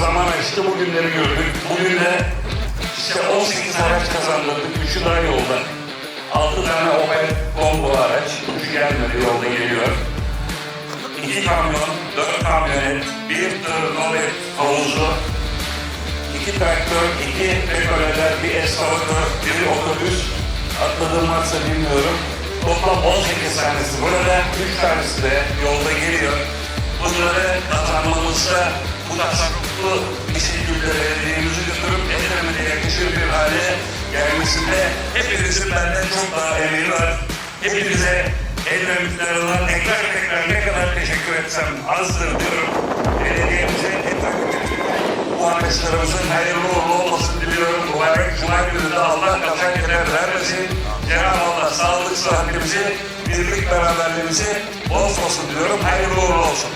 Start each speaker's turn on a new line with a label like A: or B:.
A: zaman açtı, bugünleri gördük. Bugün de işte 18 araç kazandırdık, üçü daha yolda. 6 tane Opel Combo araç, üçü gelmedi, yolda geliyor. İki kamyon, dört kamyonet, bir tır nolet havuzu, iki traktör, iki rekoleler, bir eskavatör, bir otobüs. Atladığım varsa bilmiyorum. Toplam 18 tanesi burada, 3 tanesi de yolda geliyor. Bunları kazanmamızda bu tasarruflu bir şekilde belediyeimizi götürüp Edremit'e yakışır bir hale gelmesinde hepinizin benden çok daha emeği var. Hepinize Edremitler olan tekrar tekrar ne kadar teşekkür etsem azdır diyorum. Belediyemize bu arkadaşlarımızın hayırlı uğurlu olmasını diliyorum. Mübarek Cuma günü de Allah kazan keder vermesin. Cenab-ı Allah sağlık sıhhatimizi, birlik beraberliğimizi bol olsun diliyorum. Hayırlı uğurlu olsun.